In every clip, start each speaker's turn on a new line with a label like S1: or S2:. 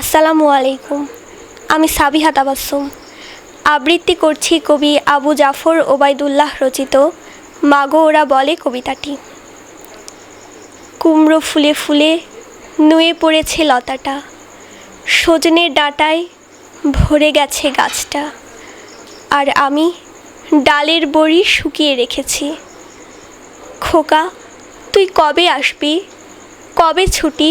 S1: আসসালামু আলাইকুম। আমি সাবিহা তাবাসুম আবৃত্তি করছি কবি আবু জাফর ওবায়দুল্লাহ রচিত মাগো ওরা বলে কবিতাটি। কুমড়ো ফুলে ফুলে নুয়ে পড়েছে লতাটা। সজনের ডাঁটায় ভরে গেছে গাছটা। আর আমি ডালের বড়ি শুকিয়ে রেখেছি। খোকা, তুই কবে আসবি? কবে ছুটি?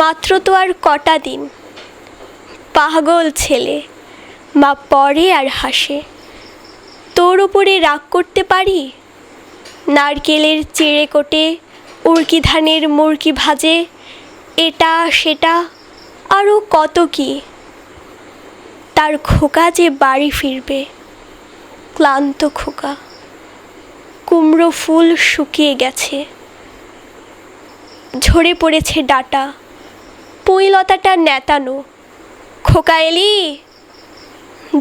S1: মাত্র তো আর কটা দিন। পাগল ছেলে, মা পরে আর হাসে। তোর ওপরে রাগ করতে পারি? নারকেলের চেড়ে কোটে, উড়কি ধানের মুরকি ভাজে, এটা, সেটা আরও কত কি? তার খোকা যে বাড়ি ফিরবে, ক্লান্ত খোকা। কুমড়ো ফুল শুকিয়ে গেছে। ঝরে পড়েছে ডাটা। পুঁইলতাটা নেতানো। খোকা এলি?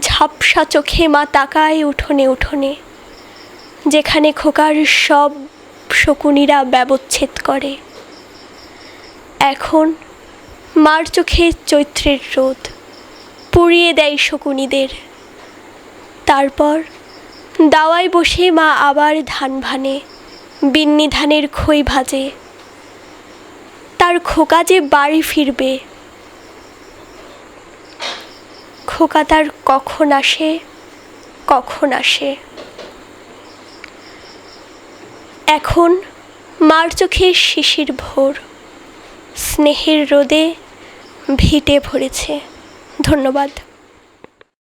S1: ঝাপসা চোখে মা তাকায় উঠোনে উঠোনে, যেখানে খোকার সব শকুনিরা ব্যবচ্ছেদ করে। এখন মার চোখে চৈত্রের রোদ, পুড়িয়ে দেয় শকুনিদের। তারপর দাওয়ায় বসে মা আবার ধান ভানে বিন্নি ধানের খই ভাজে। তার খোকা যে বাড়ি ফিরবে? খোকা তার কখন আসে কখন আসে? এখন মার চোখে শিশির ভোর, স্নেহের রোদে ভিটে ভরেছে। ধন্যবাদ।